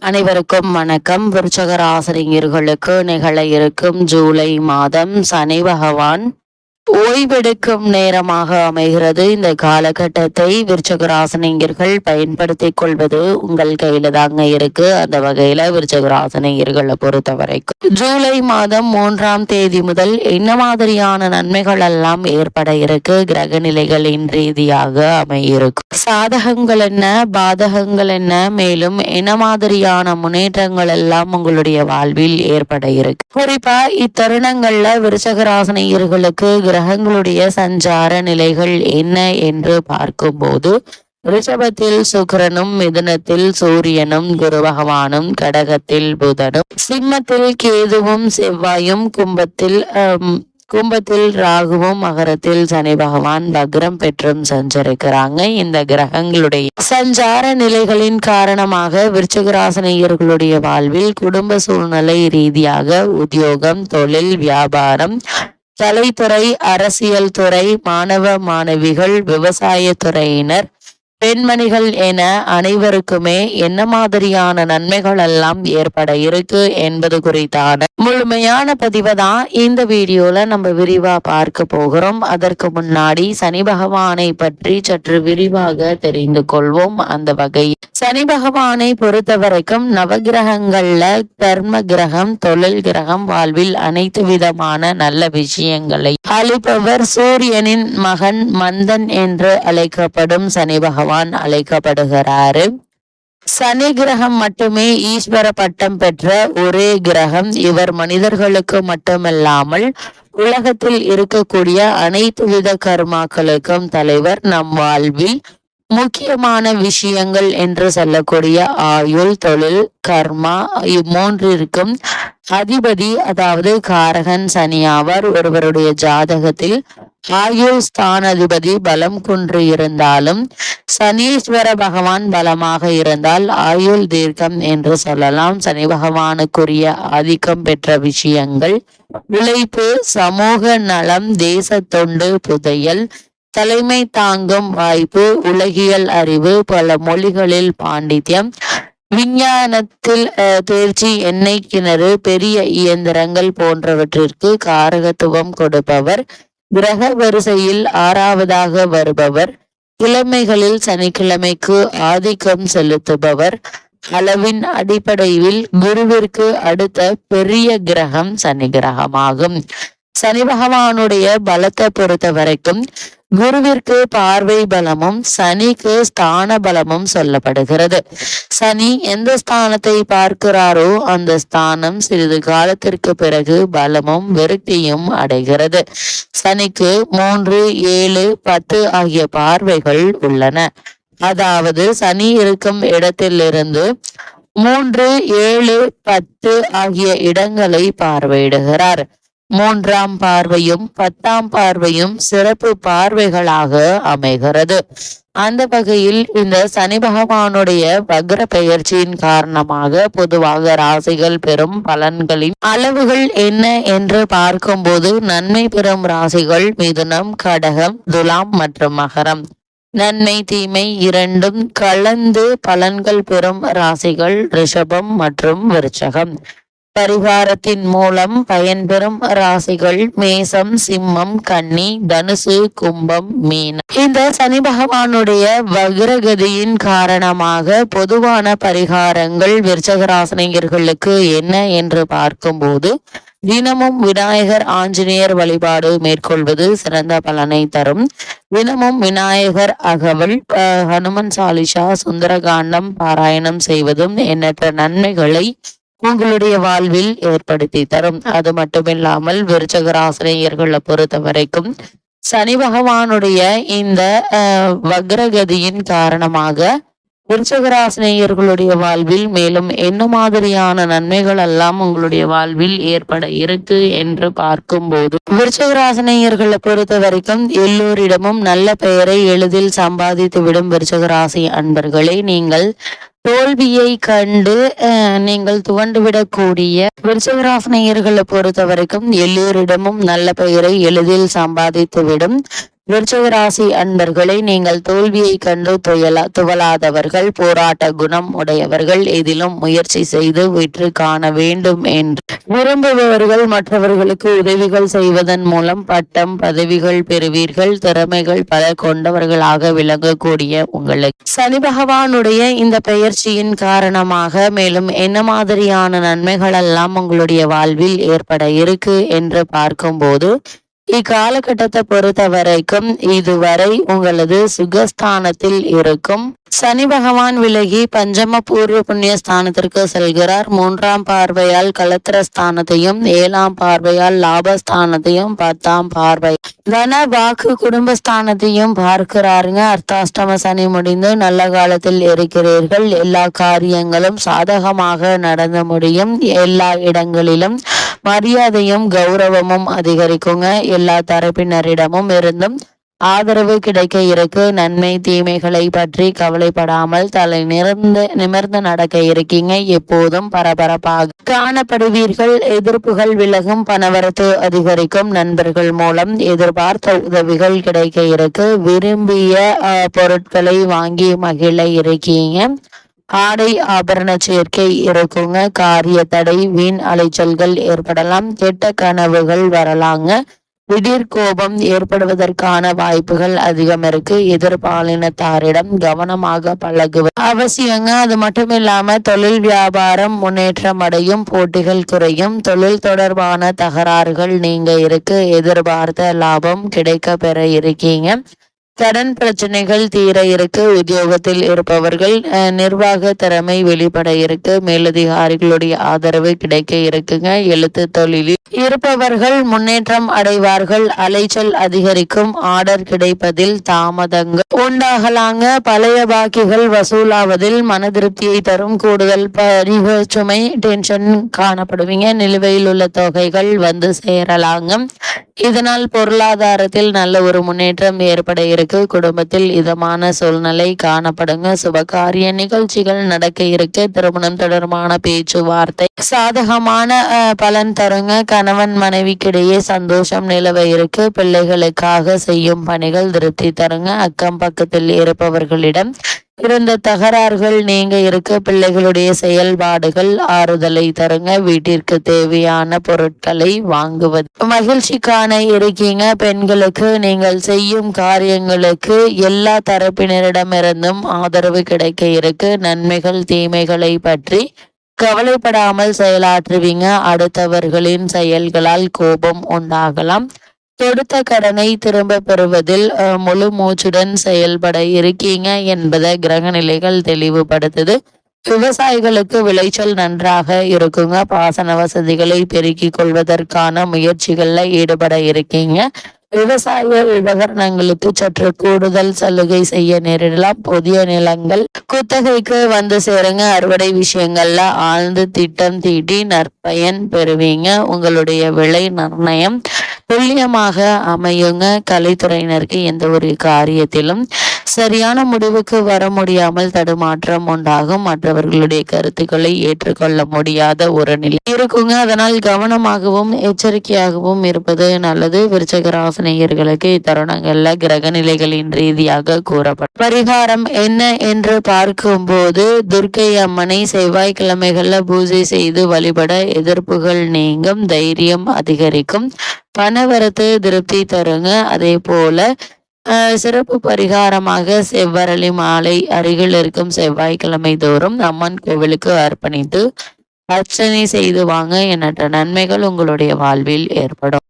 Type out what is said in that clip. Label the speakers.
Speaker 1: அனைவருக்கும் வணக்கம். விருச்சகராசிரியர்களுக்கு நிகழ இருக்கும் ஜூலை மாதம் சனி பகவான் ஓய்வெடுக்கும் நேரமாக அமைகிறது. இந்த காலகட்டத்தை விருச்சக பயன்படுத்தி கொள்வது உங்கள் கையில தாங்க இருக்கு. அந்த வகையில விருச்சகராசனியர்களை பொறுத்த வரைக்கும் ஜூலை மாதம் மூன்றாம் தேதி முதல் என்ன மாதிரியான நன்மைகள் எல்லாம் ஏற்பட இருக்கு? கிரக நிலைகளின் ரீதியாக அமையிருக்கும். சாதகங்கள் என்ன? பாதகங்கள் என்ன? மேலும் என்ன மாதிரியான முன்னேற்றங்கள் எல்லாம் உங்களுடைய வாழ்வில் ஏற்பட இருக்கு. குறிப்பா இத்தருணங்கள்ல விருச்சகராசனியர்களுக்கு கிரகங்களுடைய சஞ்சார நிலைகள் என்ன என்று பார்க்கும்போது ரிஷபத்தில் சுக்கரனும் மிதுனத்தில் சூரியனும் குரு பகவானும் கடகத்தில் புதனும் சிம்மத்தில் கேதுவும் செவ்வாயும் கும்பத்தில் கும்பத்தில் ராகுவும் மகரத்தில் சனி பகவான் வக்ரம் பெற்றும் சஞ்சரிக்கிறாங்க. இந்த கிரகங்களுடைய சஞ்சார நிலைகளின் காரணமாக விருச்சகராசனையர்களுடைய வாழ்வில் குடும்ப சூழ்நிலை ரீதியாக உத்தியோகம் தொழில் வியாபாரம் கலைத்துறை அரசியல் துறை மாணவ மாணவிகள் விவசாய துறையினர் பெண்மணிகள் என அனைவருக்குமே என்ன மாதிரியான நன்மைகள் எல்லாம் ஏற்பட இருக்கு என்பது குறித்தான முழுமையான பதிவை தான் இந்த வீடியோல நம்ம விரிவா பார்க்க போகிறோம். அதற்கு முன்னாடி சனி பகவானை பற்றி சற்று விரிவாக தெரிந்து கொள்வோம். அந்த வகையில் சனி பகவானை பொறுத்த வரைக்கும் நவகிரகங்கள்ல கர்ம கிரகம் தொழில் கிரகம் வாழ்வில் அனைத்து விதமான நல்ல விஷயங்களை அளிப்பவர் சூரியனின் மகன் மந்தன் என்று அழைக்கப்படும் சனி பகவான் அழைக்கப்படுகிறாரு. சனி கிரகம் மட்டுமே ஈஸ்வர பட்டம் பெற்ற ஒரே கிரகம். இவர் மனிதர்களுக்கு மட்டுமல்லாமல் உலகத்தில் இருக்கக்கூடிய அனைத்து வித கர்மாக்களுக்கும் தலைவர் நம் வாழ்வில். முக்கியமான விஷயங்கள் என்று சொல்லக்கூடிய ஆயுள் தொழில் கர்மா இம்மூன்றிற்கும் அதிபதி அதாவது காரகன் சனி ஆவார். ஒருவருடைய ஜாதகத்தில் ஆயுள் ஸ்தானாதிபதி பலம் குன்று இருந்தாலும் சனீஸ்வர பகவான் பலமாக இருந்தால் ஆயுள் தீர்க்கம் என்று சொல்லலாம். சனி பகவானுக்குரிய ஆதிக்கம் பெற்ற விஷயங்கள் உழைப்பு சமூக நலம் தேச தொண்டு புதையல் தலைமை தாங்கும் வாய்ப்பு உலகியல் அறிவு பல மொழிகளில் பாண்டித்யம் விஞ்ஞானத்தில் தேர்ச்சி எண்ணெய் கிணறு பெரிய இயந்திரங்கள் போன்றவற்றிற்கு காரகத்துவம் கொடுப்பவர் கிரக வரிசையில் ஆறாவதாக வருபவர் கிழமைகளில் சனிக்கிழமைக்கு ஆதிக்கம் செலுத்துபவர் அளவின் அடிப்படையில் குருவிற்கு அடுத்த பெரிய கிரகம் சனி கிரகமாகும். சனி பகவானுடைய பலத்தை பொறுத்த வரைக்கும் குருவிற்கு பார்வை பலமும் சனிக்கு ஸ்தான பலமும் சொல்லப்படுகிறது. சனி எந்த ஸ்தானத்தை பார்க்கிறாரோ அந்த ஸ்தானம் சிறிது காலத்திற்கு பிறகு பலமும் விருத்தியும் அடைகிறது. சனிக்கு மூன்று ஏழு பத்து ஆகிய பார்வைகள் உள்ளன. அதாவது சனி இருக்கும் இடத்திலிருந்து மூன்று ஏழு பத்து ஆகிய இடங்களை பார்வையிடுகிறார். மூன்றாம் பார்வையும் பத்தாம் பார்வையும் சிறப்பு பார்வைகளாக அமைகிறது. அந்த வகையில் இந்த சனி பகவானுடைய வக்ர பெயர்ச்சியின் காரணமாக பொதுவாக ராசிகள் பெறும் பலன்களின் அளவுகள் என்ன என்று பார்க்கும்போது நன்மை பெறும் ராசிகள் மிதுனம் கடகம் துலாம் மற்றும் மகரம். நன்மை தீமை இரண்டும் கலந்து பலன்கள் பெறும் ராசிகள் ரிஷபம் மற்றும் விருச்சகம். பரிகாரத்தின் மூலம் பயன்பெறும் ராசிகள் மேசம் சிம்மம் கன்னி தனுசு கும்பம் மீனம் இந்த சனி பகவானுடைய வக்ரகதியின் காரணமாக பொதுவான பரிகாரங்கள் விருச்சகராசனிகர்களுக்கு என்ன என்று பார்க்கும்போது தினமும் விநாயகர் ஆஞ்சநேயர் வழிபாடு மேற்கொள்வது சிறந்த பலனை தரும். தினமும் விநாயகர் அகவல் அஹ், ஹனுமன் சாலிஷா சுந்தரகாண்டம் பாராயணம் செய்வதும் எண்ணற்ற நன்மைகளை உங்களுடைய வாழ்வில் ஏற்படுத்தி தரும். அது மட்டுமில்லாமல் விருச்சகராசினியர்களை பொறுத்த வரைக்கும் சனி பகவானுடைய இந்த வக்ரகதியின் காரணமாக விருச்சகராசினியர்களுடைய வாழ்வில் மேலும் என்ன மாதிரியான நன்மைகள் எல்லாம் உங்களுடைய வாழ்வில் ஏற்பட இருக்கு என்று பார்க்கும்போது விருச்சகராசினியர்களை பொறுத்த வரைக்கும் எல்லோரிடமும் நல்ல பெயரை எளிதில் சம்பாதித்து விடும் விருச்சகராசி அன்பர்களை நீங்கள் தோல்வியை கண்டு நீங்கள் துவண்டுவிடக்கூடிய விருச்சகராசி நேயர்களை பொறுத்த வரைக்கும் எல்லோரிடமும் நல்ல பெயரை எளிதில் சம்பாதித்துவிடும். விருச்சக அன்பர்களை நீங்கள் தோல்வியை கண்டு துயலா துவலாதவர்கள் போராட்ட குணம் உடையவர்கள் எதிலும் முயற்சி செய்து வெற்றி காண வேண்டும் என்று விரும்புபவர்கள் மற்றவர்களுக்கு உதவிகள் செய்வதன் மூலம் பட்டம் பதவிகள் பெறுவீர்கள். திறமைகள் பல கொண்டவர்களாக விளங்கக்கூடிய உங்களுக்கு. சனி பகவானுடைய இந்த பெயர்ச்சியின் காரணமாக மேலும் என்ன மாதிரியான நன்மைகள் எல்லாம் உங்களுடைய வாழ்வில் ஏற்பட இருக்கு என்று பார்க்கும்போது இக்காலகட்டத்தை பொறுத்த வரைக்கும் இதுவரை உங்களது சுகஸ்தானத்தில் இருக்கும் சனி பகவான் விலகி பஞ்சம பூர்வ புண்ணிய ஸ்தானத்திற்கு செல்கிறார். மூன்றாம் பார்வையால் கலத்திர ஸ்தானத்தையும் ஏழாம் பார்வையால் லாபஸ்தானத்தையும் பத்தாம் பார்வை தன வாக்கு குடும்பஸ்தானத்தையும் பார்க்கிறாருங்க. அர்த்தாஷ்டம சனி முடிந்து நல்ல காலத்தில் இருக்கிறீர்கள். எல்லா காரியங்களும் சாதகமாக நடந்து முடியும். எல்லா இடங்களிலும் மரியாதையும் கௌரவமும் அதிகரிக்குங்க. எல்லா தரப்பினரிடமும் இருந்தும் ஆதரவு கிடைக்க இருக்கு. நன்மை தீமைகளை பற்றி கவலைப்படாமல் தலை நிறந்து நிமிர்ந்து நடக்க இருக்கீங்க. எப்போதும் பரபரப்பாக காணப்படுவீர்கள். எதிர்ப்புகள் விலகும். பணவரத்து அதிகரிக்கும். நண்பர்கள் மூலம் எதிர்பார்த்த உதவிகள் கிடைக்க இருக்கு. விரும்பிய பொருட்களை வாங்கி மகிழ இருக்கீங்க. ஆடை ஆபரண சேர்க்கை இருக்குங்க. காரிய தடை வீண் அலைச்சல்கள் ஏற்படலாம். கெட்ட கனவுகள் வரலாங்க. திடீர் கோபம் ஏற்படுவதற்கான வாய்ப்புகள் அதிகம் இருக்கு. எதிர்பாலினத்தாரிடம் கவனமாக பழகுவது அவசியங்க. அது மட்டும் இல்லாம தொழில் வியாபாரம் முன்னேற்றம் அடையும் போட்டிகள் குறையும் தொழில் தொடர்பான தகராறுகள் நீங்க இருக்கு. எதிர்பார்த்த லாபம் கிடைக்க பெற இருக்கீங்க. கடன் பிரச்சனைகள் தீர இருக்கு உத்தியோகத்தில் இருப்பவர்கள் நிர்வாக திறமை வெளிப்பட இருக்கு மேலதிகாரிகளுடைய ஆதரவு கிடைக்க இருக்குங்க. எழுத்து தொழிலில் இருப்பவர்கள் முன்னேற்றம் அடைவார்கள் அலைச்சல் அதிகரிக்கும் ஆர்டர் கிடைப்பதில் தாமதங்கள் உண்டாகலாங்க. பழைய பாக்கிகள் வசூலாவதில் மன திருப்தியை தரும் கூடுதல் பரிவு சுமை டென்ஷன் காணப்படுவீங்க. நிலுவையில் உள்ள தொகைகள் வந்து சேரலாங்க. இதனால் பொருளாதாரத்தில் நல்ல ஒரு முன்னேற்றம் ஏற்பட இருக்கு. குடும்பத்தில் இதமான சூழ்நிலை காணப்படுங்க. சுபகாரிய நிகழ்ச்சிகள் நடக்க இருக்கு திருமணம் தொடர்பான பேச்சுவார்த்தை சாதகமான அஹ், பலன் தருங்க. கணவன் மனைவிக்கிடையே சந்தோஷம் நிலவ இருக்கு. பிள்ளைகளுக்காக செய்யும் பணிகள் திருப்தி தருங்க. அக்கம் பக்கத்தில் இருப்பவர்களிடம் இருந்த தகராறுகள் நீங்க இருக்க பிள்ளைகளுடைய செயல்பாடுகள் ஆறுதலை தருங்க. வீட்டிற்கு தேவையான பொருட்களை வாங்குவது. மகிழ்ச்சிக்கான இருக்கீங்க. பெண்களுக்கு நீங்கள் செய்யும் காரியங்களுக்கு எல்லா தரப்பினரிடமிருந்தும் ஆதரவு கிடைக்க இருக்கு. நன்மைகள் தீமைகளை பற்றி கவலைப்படாமல் செயலாற்றுவீங்க. அடுத்தவர்களின் செயல்களால் கோபம் உண்டாகலாம். கொடுத்த கடனை திரும்ப பெறுவதில் முழு மூச்சுடன் செயல்பட இருக்கீங்க என்பதை கிரக நிலைகள் தெளிவுபடுத்துது. விவசாயிகளுக்கு விளைச்சல் நன்றாக இருக்குங்க. பாசன வசதிகளை பெருக்கிக் கொள்வதற்கான முயற்சிகள்ல ஈடுபட இருக்கீங்க. விவசாய உபகரணங்களுக்கு சற்று கூடுதல் சலுகை செய்ய நேரிடலாம். புதிய நிலங்கள் குத்தகைக்கு வந்து சேருங்க. அறுவடை விஷயங்கள்ல ஆழ்ந்து திட்டம் தீட்டி நற்பயன் பெறுவீங்க. உங்களுடைய விலை நிர்ணயம் துல்லியமாக அமையுங்க. கலைத்துறையினருக்கு எந்த ஒரு காரியத்திலும் சரியான முடிவுக்கு வர முடியாமல் தடுமாற்றம் உண்டாகும். மற்றவர்களுடைய கருத்துக்களை ஏற்றுக்கொள்ள முடியாத ஒரு நிலை இருக்குங்க. அதனால் கவனமாகவும் எச்சரிக்கையாகவும் இருப்பது நல்லது. விருச்சக இத்தருணங்கள்ல கிரக நிலைகளின் ரீதியாக கூறப்படும். பரிகாரம் என்ன என்று பார்க்கும்போது துர்க்கை அம்மனை செவ்வாய்க்கிழமைகள்ல பூஜை செய்து வழிபட எதிர்ப்புகள் நீங்கும் தைரியம் அதிகரிக்கும். பணவரத்து திருப்தி தருங்க. அதே போல சிறப்பு பரிகாரமாக செவ்வரளி மாலை அருகில் இருக்கும் செவ்வாய்க்கிழமை தோறும் அம்மன் கோவிலுக்கு அர்ப்பணித்து அர்ச்சனை செய்து வாங்க. எண்ணற்ற நன்மைகள் உங்களுடைய வாழ்வில் ஏற்படும்.